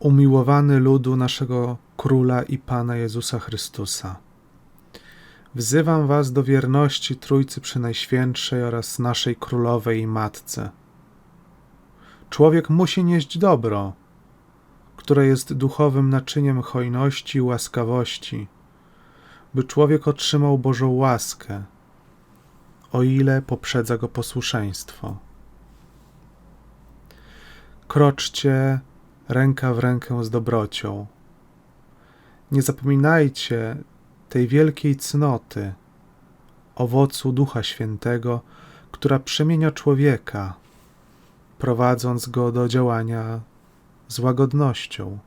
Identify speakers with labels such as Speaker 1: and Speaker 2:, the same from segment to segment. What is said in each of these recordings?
Speaker 1: umiłowany ludu naszego Króla i Pana Jezusa Chrystusa. Wzywam Was do wierności Trójcy Przenajświętszej oraz naszej Królowej i Matce. Człowiek musi nieść dobro, które jest duchowym naczyniem hojności i łaskawości, by człowiek otrzymał Bożą łaskę, o ile poprzedza go posłuszeństwo. Kroczcie ręka w rękę z dobrocią. Nie zapominajcie tej wielkiej cnoty, owocu Ducha Świętego, która przemienia człowieka, prowadząc go do działania z łagodnością.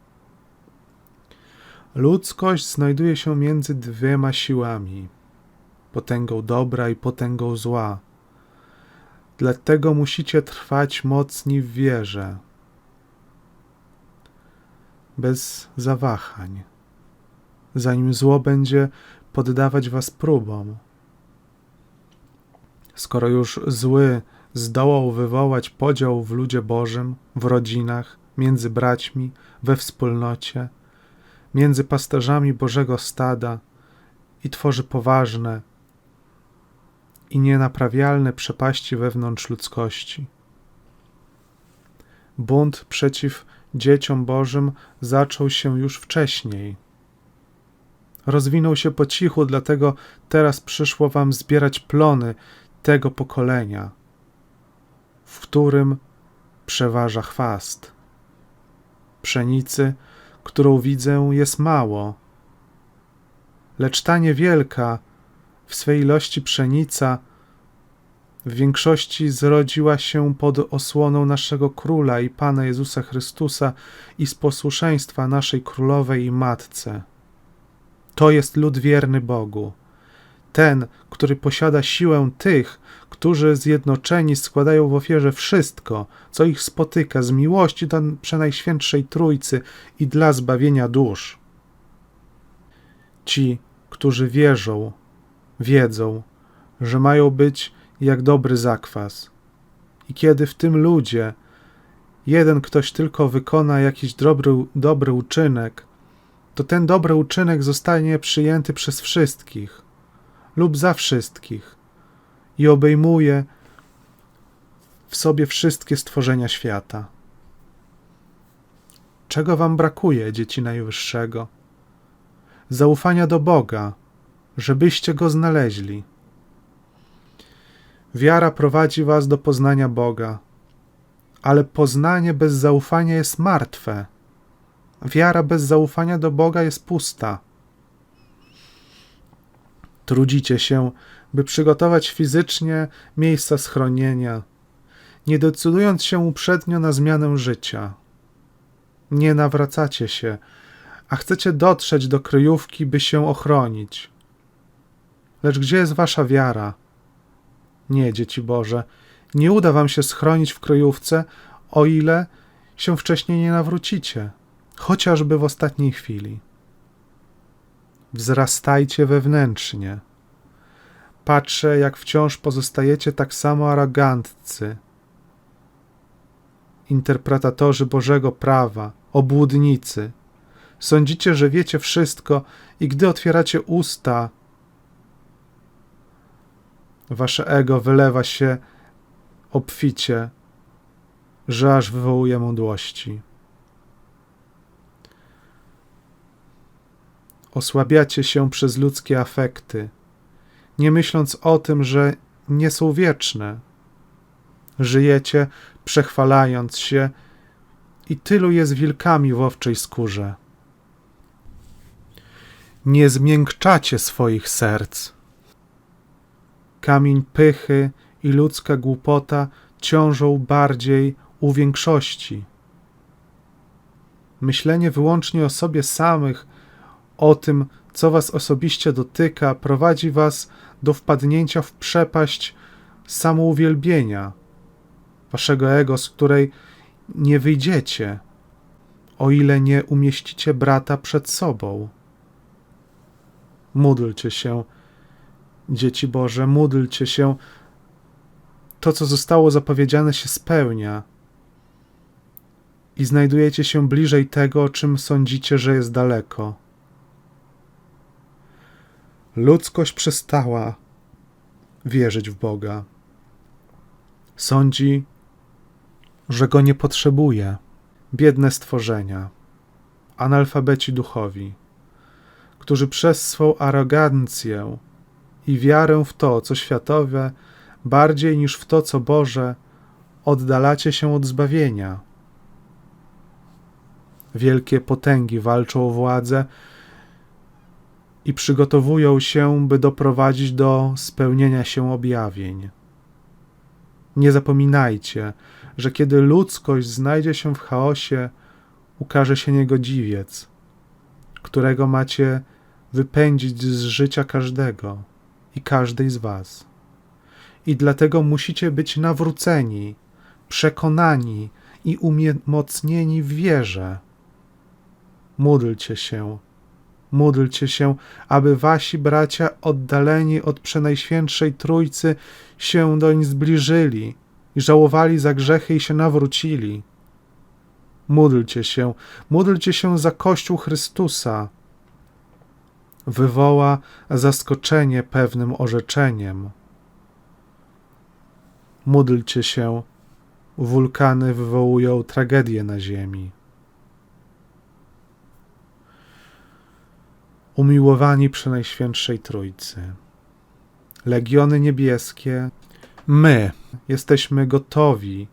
Speaker 1: Ludzkość znajduje się między dwiema siłami potęgą dobra i potęgą zła. Dlatego musicie trwać mocni w wierze, bez zawahań, zanim zło będzie poddawać was próbom. Skoro już zły zdołał wywołać podział w ludzie Bożym, w rodzinach, między braćmi, we wspólnocie, między pasterzami Bożego stada i tworzy poważne i nienaprawialne przepaści wewnątrz ludzkości. Bunt przeciw dzieciom Bożym zaczął się już wcześniej. Rozwinął się po cichu, dlatego teraz przyszło wam zbierać plony tego pokolenia, w którym przeważa chwast. Pszenicy, którą widzę, jest mało, lecz ta niewielka, w swej ilości pszenica, w większości zrodziła się pod osłoną naszego Króla i Pana Jezusa Chrystusa i z posłuszeństwa naszej Królowej i Matce. To jest lud wierny Bogu. Ten, który posiada siłę tych, którzy zjednoczeni składają w ofierze wszystko, co ich spotyka z miłości do Przenajświętszej Trójcy i dla zbawienia dusz. Ci, którzy wierzą, wiedzą, że mają być jak dobry zakwas. I kiedy w tym ludzie jeden ktoś tylko wykona jakiś dobry, dobry uczynek, to ten dobry uczynek zostanie przyjęty przez wszystkich lub za wszystkich i obejmuje w sobie wszystkie stworzenia świata. Czego wam brakuje, dzieci Najwyższego? Zaufania do Boga, żebyście go znaleźli. Wiara prowadzi was do poznania Boga, ale poznanie bez zaufania jest martwe. Wiara bez zaufania do Boga jest pusta. Trudzicie się, by przygotować fizycznie miejsca schronienia, nie decydując się uprzednio na zmianę życia. Nie nawracacie się, a chcecie dotrzeć do kryjówki, by się ochronić. Lecz gdzie jest wasza wiara? Nie, dzieci Boże, nie uda wam się schronić w kryjówce, o ile się wcześniej nie nawrócicie, chociażby w ostatniej chwili. Wzrastajcie wewnętrznie. Patrzę, jak wciąż pozostajecie tak samo aroganccy. Interpretatorzy Bożego prawa, obłudnicy. Sądzicie, że wiecie wszystko, i gdy otwieracie usta, wasze ego wylewa się obficie, że aż wywołuje mdłości. Osłabiacie się przez ludzkie afekty, nie myśląc o tym, że nie są wieczne. Żyjecie, przechwalając się, i tylu jest wilkami w owczej skórze. Nie zmiękczacie swoich serc kamień pychy i ludzka głupota ciążą bardziej u większości. Myślenie wyłącznie o sobie samych, o tym, co was osobiście dotyka, prowadzi was do wpadnięcia w przepaść samouwielbienia, waszego ego, z której nie wyjdziecie, o ile nie umieścicie brata przed sobą. Módlcie się, Dzieci Boże, módlcie się. To, co zostało zapowiedziane, się spełnia. i znajdujecie się bliżej tego, o czym sądzicie, że jest daleko. Ludzkość przestała wierzyć w Boga. Sądzi, że go nie potrzebuje. Biedne stworzenia, analfabeci duchowi, którzy przez swą arogancję i wiarę w to, co światowe, bardziej niż w to, co Boże, oddalacie się od zbawienia. Wielkie potęgi walczą o władzę i przygotowują się, by doprowadzić do spełnienia się objawień. Nie zapominajcie, że kiedy ludzkość znajdzie się w chaosie, ukaże się niegodziwiec, którego macie wypędzić z życia każdego i każdej z Was. I dlatego musicie być nawróceni, przekonani i umocnieni w wierze. Módlcie się, módlcie się, aby wasi bracia oddaleni od Przenajświętszej Trójcy się doń zbliżyli i żałowali za grzechy i się nawrócili. Módlcie się, módlcie się za Kościół Chrystusa. Wywoła zaskoczenie pewnym orzeczeniem. Módlcie się, wulkany wywołują tragedię na ziemi. Umiłowani Przenajświętszej Trójcy, legiony niebieskie, my jesteśmy gotowi,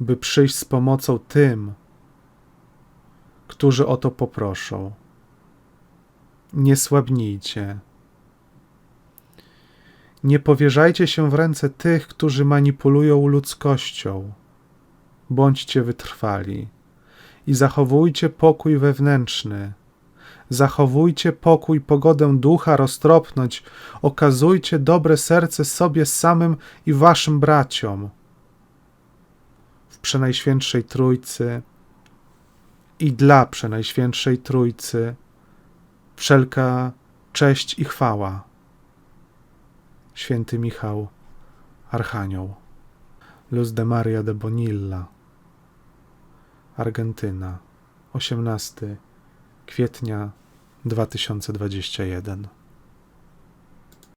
Speaker 1: by przyjść z pomocą tym, którzy o to poproszą. Nie słabnijcie. Nie powierzajcie się w ręce tych, którzy manipulują ludzkością. Bądźcie wytrwali i zachowujcie pokój wewnętrzny. Zachowujcie pokój, pogodę ducha, roztropność, okazujcie dobre serce sobie samym i waszym braciom. W Przenajświętszej Trójcy i dla Przenajświętszej Trójcy wszelka cześć i chwała. Święty Michał, Archanioł, Luz de Maria de Bonilla, Argentyna, 18 kwietnia 2021